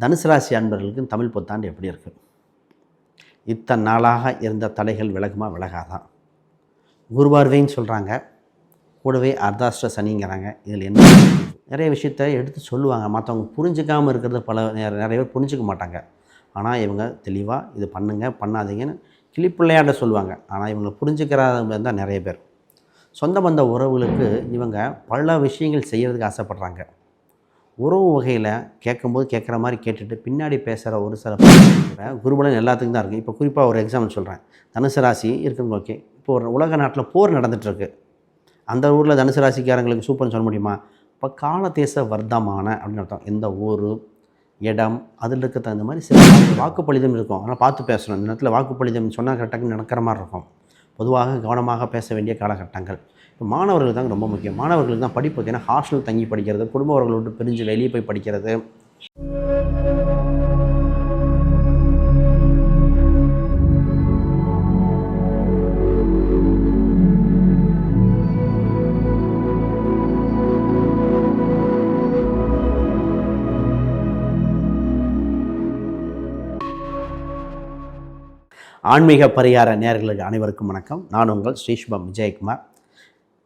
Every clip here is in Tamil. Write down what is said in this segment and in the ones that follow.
தனுசு ராசி அன்பர்களுக்கு தமிழ் புத்தாண்டு எப்படி இருக்கு? இத்தனை நாளாக இருந்த தலைகள் விலகுமா? விலகாதான் குருவார்வைன்னு சொல்கிறாங்க கூடவே அர்தாஷ்ட சனிங்கிறாங்க. இதில் என்ன? நிறைய விஷயத்த எடுத்து சொல்லுவாங்க. மற்றவங்க புரிஞ்சுக்காமல் இருக்கிறது பல நிறைய பேர் புரிஞ்சுக்க மாட்டாங்க. ஆனால் இவங்க தெளிவாக இது பண்ணுங்க பண்ணாதீங்கன்னு கிளிப்பிள்ளையாட சொல்லுவாங்க. ஆனால் இவங்களை புரிஞ்சுக்கிறாங்க தான் நிறைய பேர். சொந்த பந்த உறவுகளுக்கு இவங்க பல விஷயங்கள் செய்கிறதுக்கு ஆசைப்பட்றாங்க. உறவு வகையில் கேட்கும்போது கேட்குற மாதிரி கேட்டுட்டு பின்னாடி பேசுகிற ஒரு சில குருபலன் எல்லாத்துக்கும் தான் இருக்குது இப்போ குறிப்பாக ஒரு எக்ஸாம்பிள் சொல்கிறேன் தனுசு ராசி இருக்குங்க ஓகே இப்போ ஒரு உலக நாட்டில் போர் நடந்துகிட்ருக்கு அந்த ஊரில் தனுசு ராசிக்காரங்களுக்கு சூப்பர்னு சொல்ல முடியுமா? இப்போ காலதேச வர்த்தமான அப்படின்னு அர்த்தம். எந்த ஊர் இடம் அதில் இருக்க தகுந்த மாதிரி சில வாக்குப்பளிதம் இருக்கும். ஆனால் பார்த்து பேசணும். இந்த நேரத்தில் வாக்குப்பளிதம் சொன்னால் கரெக்டாக நடக்கிற மாதிரி இருக்கும். பொதுவாக கவனமாக பேச வேண்டிய காலகட்டங்கள். இப்போ மாணவர்கள் தான் ரொம்ப முக்கியம். மாணவர்களுக்கு தான் படிப்பு ஏன்னா ஹாஸ்டல் தங்கி படிக்கிறது குடும்ப விட்டு பிரிஞ்சு வெளியே போய் படிக்கிறது. ஆன்மீக பரிகார நேர்களுக்கு அனைவருக்கும் வணக்கம். நான் உங்கள் ஸ்ரீஷ்பம் விஜயகுமார்.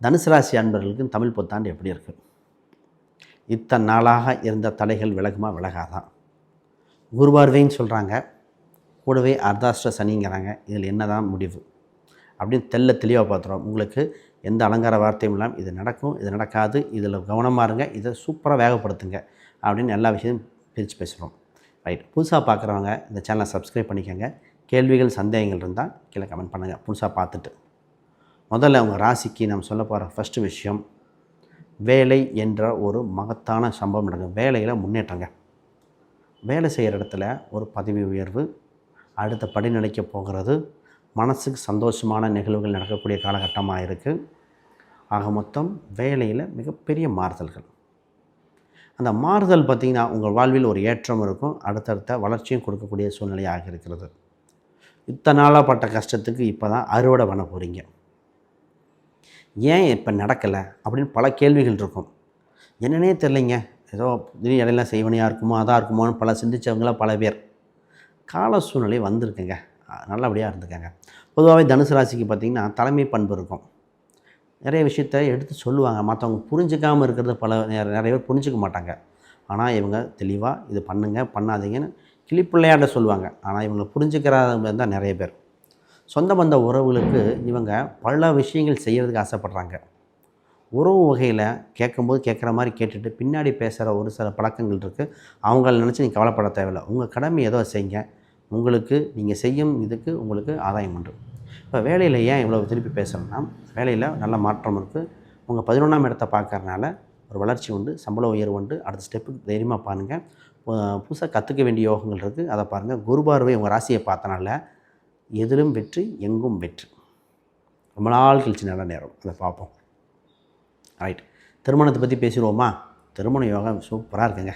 தனுசு ராசி அன்பர்களுக்கு தமிழ் புத்தாண்டு எப்படி இருக்கு? இத்தனை நாளாக இருந்த தடைகள் விலகுமா? விலகாதான் குருபார்வைன்னு சொல்கிறாங்க கூடவே அர்தாஷ்ட சனிங்கிறாங்க. இதில் என்ன தான் முடிவு? அப்படின்னு தெல்ல தெளிவாக பார்த்துருவோம். உங்களுக்கு எந்த அலங்கார வார்த்தையும் இல்லாமல் இது நடக்கும் இது நடக்காது இதில் கவனமாக இருங்க இதை சூப்பராக வேகப்படுத்துங்க அப்படின்னு எல்லா விஷயத்தையும் பிரித்து பேசுகிறோம் ரைட் புதுசாக பார்க்குறவங்க இந்த சேனலை சப்ஸ்கிரைப் பண்ணிக்கோங்க. கேள்விகள் சந்தேகங்கள் இருந்தால் கீழே கமெண்ட் பண்ணுங்கள் புதுசாக பார்த்துட்டு. முதல்ல அவங்க ராசிக்கு நம்ம சொல்ல போகிற ஃபஸ்ட்டு விஷயம் வேலை என்ற ஒரு மகத்தான சம்பவம் நடக்கும் வேலையில் முன்னேற்றங்க. வேலை செய்கிற இடத்துல ஒரு பதவி உயர்வு அடுத்த படிநிலைக்கு போகிறது மனசுக்கு சந்தோஷமான நிகழ்வுகள் நடக்கக்கூடிய காலகட்டமாக இருக்குது ஆக மொத்தம் வேலையில் மிகப்பெரிய மாறுதல்கள். அந்த மாறுதல் பார்த்திங்கன்னா உங்கள் வாழ்வில் ஒரு ஏற்றம் இருக்கும். அடுத்தடுத்த வளர்ச்சியும் கொடுக்கக்கூடிய சூழ்நிலையாக இருக்கிறது. இத்தனை நாளாக பட்ட கஷ்டத்துக்கு இப்போ தான் அறுவடை பண்ண போகிறீங்க ஏன் இப்போ நடக்கலை அப்படின்னு பல கேள்விகள் இருக்கும். என்னன்னே தெரிலைங்க ஏதோ திடீர் இடையில செய்வனையாக இருக்குமோ அதாக இருக்குமோன்னு பல சிந்திச்சவங்களாம் பல பேர். கால சூழ்நிலை வந்திருக்குங்க. நல்லபடியாக இருந்துக்கங்க பொதுவாகவே தனுசு ராசிக்கு பார்த்திங்கன்னா தலைமை பண்பு இருக்கும். நிறைய விஷயத்த எடுத்து சொல்லுவாங்க. மற்றவங்க புரிஞ்சுக்காமல் இருக்கிறது பல நேர- நிறைய பேர் புரிஞ்சுக்க மாட்டாங்க. ஆனால் இவங்க தெளிவாக இது பண்ணுங்க பண்ணாதீங்கன்னு கிளிப்பிள்ளையாட சொல்லுவாங்க. ஆனால் இவங்களை புரிஞ்சுக்கிறாங்க தான் நிறைய பேர். சொந்த பந்த உறவுகளுக்கு இவங்க பல விஷயங்கள் செய்கிறதுக்கு ஆசைப்பட்றாங்க. உறவு வகையில் கேட்கும்போது கேட்குற மாதிரி கேட்டுட்டு பின்னாடி பேசுகிற ஒரு சில பழக்கங்கள் இருக்குது அவங்கள நினச்சி நீங்கள் கவலைப்பட தேவையில்லை. உங்கள் கடமை ஏதோ செய்யுங்க. உங்களுக்கு நீங்கள் செய்யும் இதுக்கு உங்களுக்கு ஆதாயம் உண்டு. இப்போ வேலையில் ஏன் இவ்வளோ திருப்பி பேசுகிறோன்னா வேலையில் நல்ல மாற்றம் இருக்குது உங்கள் பதினொன்றாம் இடத்த பார்க்கறனால ஒரு வளர்ச்சி உண்டு. சம்பள உயர்வு உண்டு. அடுத்த ஸ்டெப்புக்கு தைரியமாக பாருங்கள் புதுசாக கற்றுக்க வேண்டிய யோகங்கள் இருக்குது அதை பாருங்கள் குரு பார்வை உங்கள் ராசியை பார்த்தனால எதிலும் வெற்றி எங்கும் வெற்றி. ரொம்ப நாள் கழிச்சு நல்ல நேரம். அதை பார்ப்போம். ரைட் திருமணத்தை பற்றி பேசிடுவோமா? திருமண யோகம் சூப்பராக இருக்குங்க.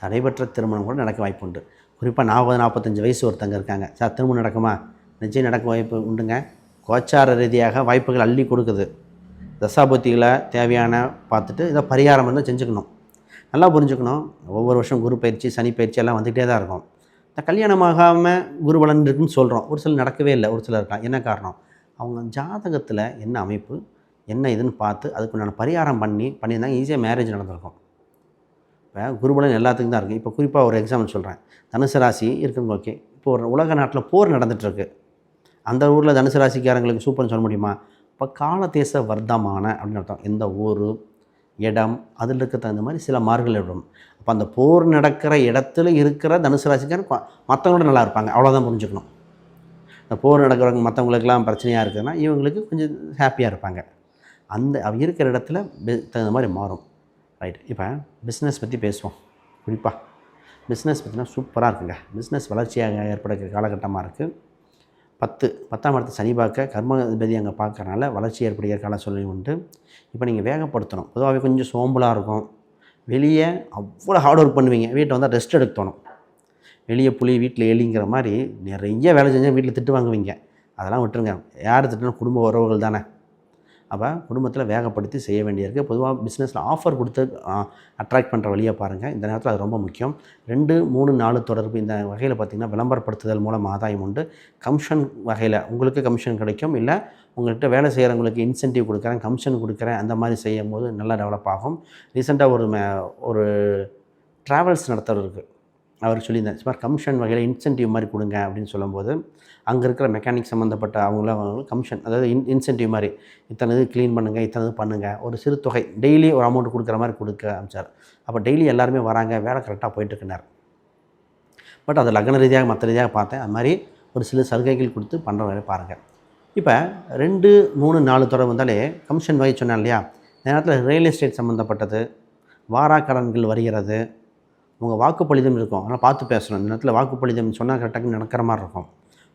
தடைபெற்ற திருமணம் கூட நடக்க வாய்ப்பு உண்டு. குறிப்பாக நாற்பது நாற்பத்தஞ்சு வயசு ஒருத்தங்க இருக்காங்க. சார் திருமணம் நடக்குமா? நிச்சயம் நடக்க வாய்ப்பு உண்டுங்க. கோச்சார ரீதியாக வாய்ப்புகள் அள்ளி கொடுக்குது. தசாபுத்திகளை தேவையான பார்த்துட்டு இதை பரிகாரம் வந்து செஞ்சுக்கணும். நல்லா புரிஞ்சுக்கணும். ஒவ்வொரு வருஷம் குரு பயிற்சி சனி பயிற்சி எல்லாம் வந்துகிட்டே தான் இருக்கும். இந்த கல்யாணமாகாமல் குரு பலன் இருக்குன்னு சொல்கிறோம் ஒரு சிலர் நடக்கவே இல்லை. ஒரு சிலர் இருக்கலாம். என்ன காரணம்? அவங்க ஜாதகத்தில் என்ன அமைப்பு? என்ன இதுன்னு பார்த்து அதுக்குண்டான பரிகாரம் பண்ணி பண்ணியிருந்தாங்க ஈஸியாக மேரேஜ் நடந்திருக்கும். இப்போ குருபலன் எல்லாத்துக்கும் தான் இருக்குது இப்போ குறிப்பாக ஒரு எக்ஸாம்பிள் சொல்கிறேன் தனுசு ராசி இருக்குங்க ஓகே இப்போ ஒரு உலக நாட்டில் போர் நடந்துகிட்ருக்கு அந்த ஊரில் தனுசு ராசிக்காரங்களுக்கு சூப்பர்னு சொல்ல முடியுமா? இப்போ காலதேச வர்த்தமான அப்படின்னு அர்த்தம். எந்த ஊர் இடம் அதில் இருக்க தகுந்த மாதிரி சில மார்கள் விடும் அப்போ அந்த போர் நடக்கிற இடத்துல இருக்கிற தனுசு ராசிக்காரன் மற்றவங்களோட நல்லா இருப்பாங்க. அவ்வளோதான் புரிஞ்சுக்கணும். இந்த போர் நடக்கிறவங்க மற்றவங்களுக்கெல்லாம் பிரச்சனையாக இருக்குதுன்னா இவங்களுக்கு கொஞ்சம் ஹாப்பியாக இருப்பாங்க. அந்த அவ இருக்கிற இடத்துல தகுந்த மாதிரி மாறும். ரைட். இப்போ பிஸ்னஸ் பற்றி பேசுவோம். குறிப்பாக பிஸ்னஸ் பற்றினா சூப்பராக இருக்குங்க. பிஸ்னஸ் வளர்ச்சியாக ஏற்படுற காலகட்டமாக இருக்குது பத்து பத்தாம் இடத்து சனி பார்க்க கர்மபதி அங்கே பார்க்கறனால வளர்ச்சி ஏற்படுகிற கால சூழ்நிலை உண்டு. இப்போ நீங்கள் வேகப்படுத்தணும். பொதுவாகவே கொஞ்சம் சோம்பலாக இருக்கும். வெளியே அவ்வளோ ஹார்ட் ஒர்க் பண்ணுவீங்க. வீட்டை வந்தால் ரெஸ்ட் எடுக்க தோணும். வெளியே புலி வீட்டில் எலிங்கிற மாதிரி நிறைய வேலை செஞ்சால் வீட்டில் திட்டு வாங்குவீங்க. அதெல்லாம் விட்டுருங்க. யார் திட்டுனா குடும்ப உறவுகள் தானே. அப்போ குடும்பத்தில் வேகப்படுத்தி செய்ய வேண்டியிருக்கு. பொதுவாக பிஸ்னஸில் ஆஃபர் கொடுத்து அட்ராக்ட் பண்ணுற வழியை பாருங்கள் இந்த நேரத்தில் அது ரொம்ப முக்கியம். ரெண்டு மூணு நாலு தொடர்பு இந்த வகையில் பார்த்திங்கன்னா விளம்பரப்படுத்துதல் மூலம் ஆதாயம் உண்டு. கமிஷன் வகையில் உங்களுக்கு கமிஷன் கிடைக்கும். இல்லை உங்கள்கிட்ட வேலை செய்கிறவங்களுக்கு இன்சென்டிவ் கொடுக்குறேன் கமிஷன் கொடுக்குறேன் அந்த மாதிரி செய்யும் போது நல்லா டெவலப் ஆகும். ரீசெண்டாக ஒரு மே- ஒரு ட்ராவல்ஸ் நடத்துறவருக்கு அவர் சொல்லியிருந்தேன் சுமார் கமிஷன் வகையில் இன்சென்டிவ் மாதிரி கொடுங்க அப்படின்னு சொல்லும்போது அங்கே இருக்கிற மெக்கானிக் சம்மந்தப்பட்ட அவங்களாம் கமிஷன் அதாவது இன் இன்சென்டிவ் மாதிரி இத்தனை இது க்ளீன் பண்ணுங்கள் இத்தனை இது பண்ணுங்கள் ஒரு சிறு தொகை டெய்லி ஒரு அமௌண்ட் கொடுக்குற மாதிரி கொடுக்க ஆரம்பிச்சார் அப்போ டெய்லி எல்லாருமே வராங்க வேலை கரெக்டாக போயிட்டுருக்கினார் பட் அது லக்ன ரீதியாக மற்ற ரீதியாக பார்த்தேன் அது மாதிரி ஒரு சில சலுகைகள் கொடுத்து பண்ணுற வேலை பாருங்கள் இப்போ ரெண்டு மூணு நாலு தொடர் வந்தாலே கமிஷன் வகை சொன்னேன் இல்லையா நேரத்தில் ரியல் எஸ்டேட் சம்மந்தப்பட்டது வாராக்கடன்கள் வருகிறது உங்கள் வாக்குப்பளிதம் இருக்கும். ஆனால் பார்த்து பேசணும். இந்த நேரத்தில் வாக்குப்பளிதம் சொன்னால் கரெக்டாக நடக்கிற மாதிரி இருக்கும்.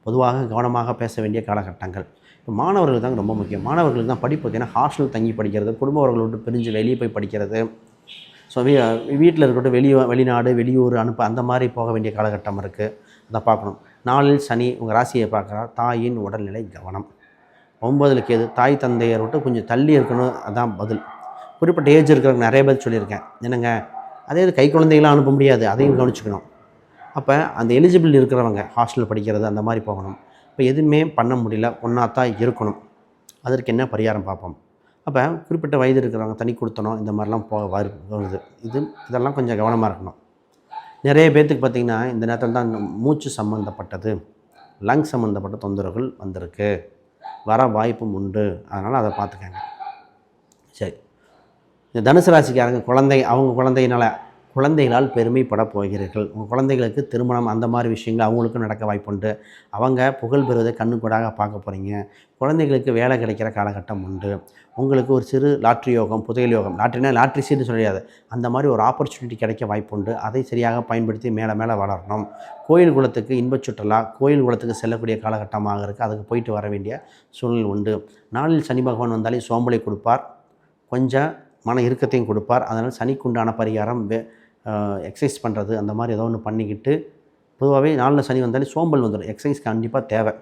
பொதுவாக கவனமாக பேச வேண்டிய காலகட்டங்கள். இப்போ மாணவர்கள் தான் ரொம்ப முக்கியம். மாணவர்களுக்கு தான் படிப்பு ஏன்னா ஹாஸ்டல் தங்கி படிக்கிறது குடும்ப விட்டு பிரிஞ்சு வெளியே போய் படிக்கிறது. ஸோ வீ வீட்டில் இருக்கட்டும் வெளி வெளிநாடு வெளியூர் அனுப்ப அந்த மாதிரி போக வேண்டிய காலகட்டம் இருக்குது அதை பார்க்கணும். நாளில் சனி உங்கள் ராசியை பார்க்குறா. தாயின் உடல்நிலை கவனம். ஒம்பதில் கேது தாய் தந்தையை விட்டு கொஞ்சம் தள்ளி இருக்கணும். அதான் பதில். குறிப்பிட்ட ஏஜ் இருக்கிறவங்க நிறைய பேர் சொல்லியிருக்கேன். என்னங்க? அதே இது கை குழந்தைகளாம் அனுப்ப முடியாது. அதையும் கவனிச்சுக்கணும். அப்போ அந்த எலிஜிபிள் இருக்கிறவங்க ஹாஸ்டலில் படிக்கிறது அந்த மாதிரி போகணும். இப்போ எதுவுமே பண்ண முடியல. ஒன்றா தான் இருக்கணும். அதற்கு என்ன பரிகாரம் பார்ப்போம்? அப்போ குறிப்பிட்ட வயது இருக்கிறவங்க தனி கொடுத்தணும் இந்த மாதிரிலாம் போக வரு வருது. இது இதெல்லாம் கொஞ்சம் கவனமாக இருக்கணும். நிறைய பேர்த்துக்கு பார்த்திங்கன்னா இந்த நேரத்தில் தான் மூச்சு சம்மந்தப்பட்டது லங் சம்மந்தப்பட்ட தொந்தரவுகள் வந்திருக்கு. வர வாய்ப்பும் உண்டு. அதனால் அதை பார்த்துக்கங்க. இந்த தனுசு ராசிக்காரங்க குழந்தை அவங்க குழந்தையினால் குழந்தைகளால் பெருமைப்பட போகிறீர்கள். உங்கள் குழந்தைகளுக்கு திருமணம் அந்த மாதிரி விஷயங்கள் அவங்களுக்கும் நடக்க வாய்ப்புண்டு. அவங்க புகழ் பெறுவதை கண்ணுக்கூடாக பார்க்க போகிறீங்க குழந்தைகளுக்கு வேலை கிடைக்கிற காலகட்டம் உண்டு. உங்களுக்கு ஒரு சிறு லாட்ரி யோகம் புதையல் யோகம் லாட்ரினா லாட்ரி சீட்டு சொல்லியாது அந்த மாதிரி ஒரு ஆப்பர்ச்சுனிட்டி கிடைக்க வாய்ப்புண்டு. அதை சரியாக பயன்படுத்தி மேலே மேலே வளரணும். கோயில் குளத்துக்கு இன்பச் சுற்றுலா கோயில் குளத்துக்கு செல்லக்கூடிய காலகட்டமாக இருக்குது அதுக்கு போயிட்டு வர வேண்டிய சூழ்நிலை உண்டு. நாளில் சனி பகவான் வந்தாலே சோம்பலை கொடுப்பார். கொஞ்சம் மன இறுக்கத்தையும் கொடுப்பார். அதனால் சனிக்குண்டான பரிகாரம் வே எக்ஸசைஸ் பண்ணுறது அந்த மாதிரி ஏதோ ஒன்று பண்ணிக்கிட்டு பொதுவாகவே நாளில் சனி வந்தாலே சோம்பல் வந்துடும் எக்ஸசைஸ் கண்டிப்பாக தேவை.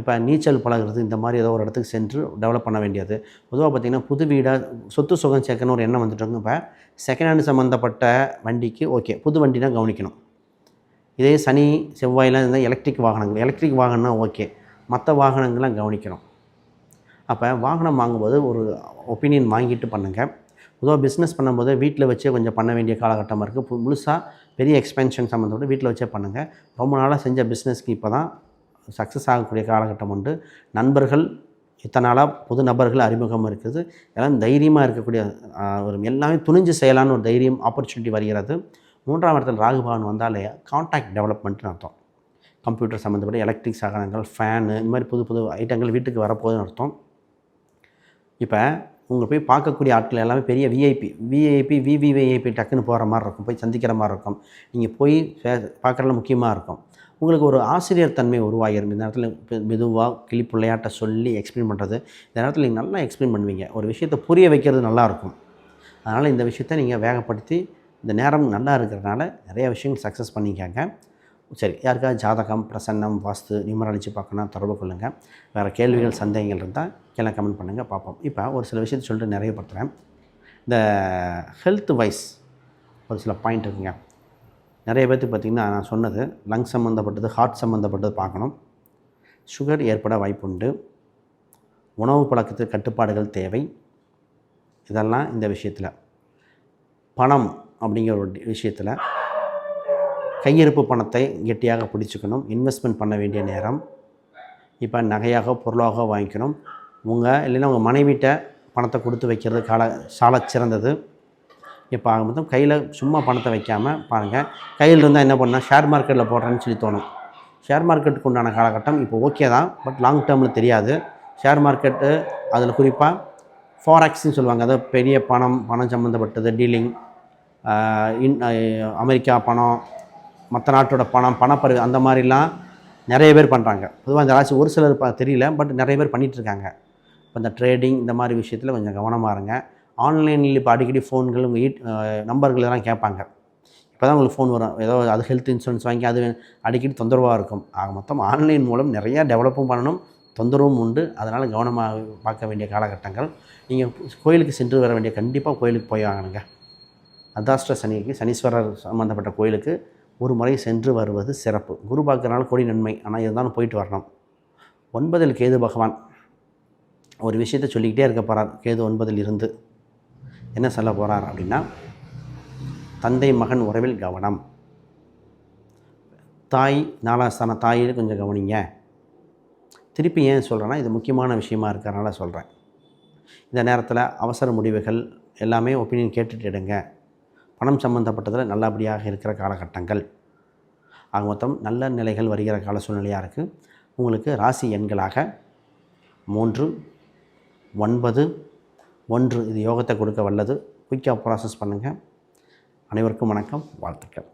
இப்போ நீச்சல் பழகுறது இந்த மாதிரி ஏதோ ஒரு இடத்துக்கு சென்று டெவலப் பண்ண வேண்டியது. பொதுவாக பார்த்திங்கன்னா புது வீடாக சொத்து சுகம் சேர்க்கணும் ஒரு எண்ணம் வந்துட்டு இப்போ செகண்ட் ஹேண்ட் சம்மந்தப்பட்ட வண்டிக்கு ஓகே புது வண்டி தான் கவனிக்கணும். இதே சனி செவ்வாயெலாம் இருந்தால் எலக்ட்ரிக் வாகனங்கள். எலக்ட்ரிக் வாகனம்னா ஓகே மற்ற வாகனங்கள்லாம் கவனிக்கணும். அப்போ வாகனம் வாங்கும்போது ஒரு ஒப்பீனியன் வாங்கிட்டு பண்ணுங்கள் பொதுவாக பிஸ்னஸ் பண்ணும்போது வீட்டில் வச்சே கொஞ்சம் பண்ண வேண்டிய காலகட்டமாக இருக்குது முழுசாக பெரிய எக்ஸ்பென்ஷன் சம்மந்தப்பட்டு வீட்டில் வச்சே பண்ணுங்கள் ரொம்ப நாளாக செஞ்ச பிஸ்னஸ்க்கு இப்போ தான் சக்ஸஸ் ஆகக்கூடிய காலகட்டம் உண்டு. நண்பர்கள் இத்தனை நாளாக புது நபர்கள் அறிமுகம் இருக்குது. எல்லாம் தைரியமாக இருக்கக்கூடிய ஒரு எல்லாமே துணிஞ்சு செய்யலான்னு ஒரு தைரியம் ஆப்பர்ச்சுனிட்டி வருகிறது. மூன்றாம் இடத்துல ராகுபவன் வந்தாலே கான்டாக்ட் டெவலப்மெண்ட்னு அர்த்தம். கம்ப்யூட்டர் சம்மந்தப்பட்ட எலக்ட்ரிக் சாதனங்கள் ஃபேனு இந்த மாதிரி புது புது ஐட்டங்கள் வீட்டுக்கு வரப்போகுதுன்னு அர்த்தம். இப்போ உங்களை போய் பார்க்கக்கூடிய ஆட்கள் எல்லாமே பெரிய விஐபி விஐபி விவிஐபி டக்குன்னு போகிற மாதிரி இருக்கும். போய் சந்திக்கிற மாதிரி இருக்கும். நீங்கள் போய் பார்க்குறதுல முக்கியமாக இருக்கும். உங்களுக்கு ஒரு ஆசிரியர் தன்மை உருவாகிடும் இந்த நேரத்தில் மெதுவாக கிளி பிள்ளையாட்ட சொல்லி எக்ஸ்பிளைன் பண்ணுறது இந்த நேரத்தில் நீங்கள் நல்லா எக்ஸ்பிளைன் பண்ணுவீங்க. ஒரு விஷயத்தை புரிய வைக்கிறது நல்லாயிருக்கும் அதனால் இந்த விஷயத்தை நீங்கள் வேகப்படுத்தி இந்த நேரம் நல்லா இருக்கிறதுனால நிறைய விஷயங்கள் சக்ஸஸ் பண்ணிக்கங்க. சரி யாருக்காவது ஜாதகம் பிரசன்னம் வாஸ்து நியூமராலஜி பார்க்கணும் தொடர்பு கொள்ளுங்கள் வேறு கேள்விகள் சந்தேகங்கள் இருந்தால் கீழே கமெண்ட் பண்ணுங்கள் பார்ப்போம். இப்போ ஒரு சில விஷயத்தை சொல்லிட்டு நிறைவுபடுத்துகிறேன் இந்த ஹெல்த் வைஸ் ஒரு சில பாயிண்ட் இருக்குங்க. நிறைய பேர்த்துக்கு பார்த்திங்கன்னா நான் சொன்னது லங் சம்மந்தப்பட்டது ஹார்ட் சம்மந்தப்பட்டது பார்க்கணும். சுகர் ஏற்பட வாய்ப்புண்டு. உணவு பழக்கத்துக்கு கட்டுப்பாடுகள் தேவை. இதெல்லாம் இந்த விஷயத்தில். பணம் அப்படிங்கிற ஒரு விஷயத்தில் கையிருப்பு பணத்தை கெட்டியாக பிடிச்சிக்கணும். இன்வெஸ்ட்மெண்ட் பண்ண வேண்டிய நேரம். இப்போ நகையாக பொருளாக வாங்கிக்கணும். உங்கள் இல்லைன்னா உங்கள் மனைவிட்ட பணத்தை கொடுத்து வைக்கிறது கால சால சிறந்தது. இப்போ ஆக மொத்தம் கையில் சும்மா பணத்தை வைக்காமல் பாருங்கள் கையில் இருந்தால் என்ன பண்ணால் ஷேர் மார்க்கெட்டில் போடுறேன்னு சொல்லி தோணும். ஷேர் மார்க்கெட்டுக்கு உண்டான காலகட்டம் இப்போ ஓகே தான். பட் லாங் டேர்மில் தெரியாது. ஷேர் மார்க்கெட்டு அதில் குறிப்பாக ஃபாரெக்ஸ்ன்னு சொல்லுவாங்க. அதாவது பெரிய பணம் பணம் சம்மந்தப்பட்டது டீலிங் இன் அமெரிக்கா பணம் மற்ற நாட்டோட பணம் பணப்பரு அந்த மாதிரிலாம் நிறைய பேர் பண்ணுறாங்க பொதுவாக இந்த ராசி ஒரு சிலர் தெரியல பட் நிறைய பேர் பண்ணிகிட்ருக்காங்க இப்போ இந்த ட்ரேடிங் இந்த மாதிரி விஷயத்தில் கொஞ்சம் கவனமாக இருங்க. ஆன்லைனில் இப்போ அடிக்கடி ஃபோன்கள் உங்கள் ஈட் நம்பர்கள் இதெல்லாம் கேட்பாங்க. இப்போ தான் உங்களுக்கு ஃபோன் வரும். ஏதோ அது ஹெல்த் இன்சூரன்ஸ் வாங்கி அது அடிக்கடி தொந்தரவாக இருக்கும். ஆக மொத்தம் ஆன்லைன் மூலம் நிறையா டெவலப்பும் பண்ணணும். தொந்தரவும் உண்டு. அதனால் கவனமாக பார்க்க வேண்டிய காலகட்டங்கள். நீங்கள் கோயிலுக்கு சென்று வர வேண்டிய கண்டிப்பாக கோயிலுக்கு போய் வாங்கணுங்க. அதாஷ்ட சனிக்கு சனீஸ்வரர் சம்மந்தப்பட்ட கோயிலுக்கு ஒரு முறை சென்று வருவது சிறப்பு. குரு பார்க்கறனால கோடி நன்மை. ஆனால் இருந்தாலும் போயிட்டு வரணும். ஒன்பதில் கேது பகவான். ஒரு விஷயத்தை சொல்லிக்கிட்டே இருக்க போகிறார் கேது ஒன்பதில் இருந்து. என்ன சொல்ல போகிறார் அப்படின்னா தந்தை மகன் உறவில் கவனம். தாய் நாலாஸ்தான தாயில் கொஞ்சம் கவனிங்க. திருப்பி ஏன் சொல்கிறேன்னா இது முக்கியமான விஷயமா இருக்கிறனால சொல்கிறேன் இந்த நேரத்தில் அவசர முடிவுகள் எல்லாமே ஒப்பீனியன் கேட்டுட்டு எடுங்க. பணம் சம்மந்தப்பட்டதில் நல்லபடியாக இருக்கிற காலகட்டங்கள். ஆக மொத்தம் நல்ல நிலைகள் வருகிற கால சூழ்நிலையாக இருக்குது உங்களுக்கு ராசி எண்களாக மூன்று ஒன்பது ஒன்று இது யோகத்தை கொடுக்க வல்லது. குயிக்காக ப்ராசஸ் பண்ணுங்கள் அனைவருக்கும் வணக்கம். வாழ்த்துக்கள்.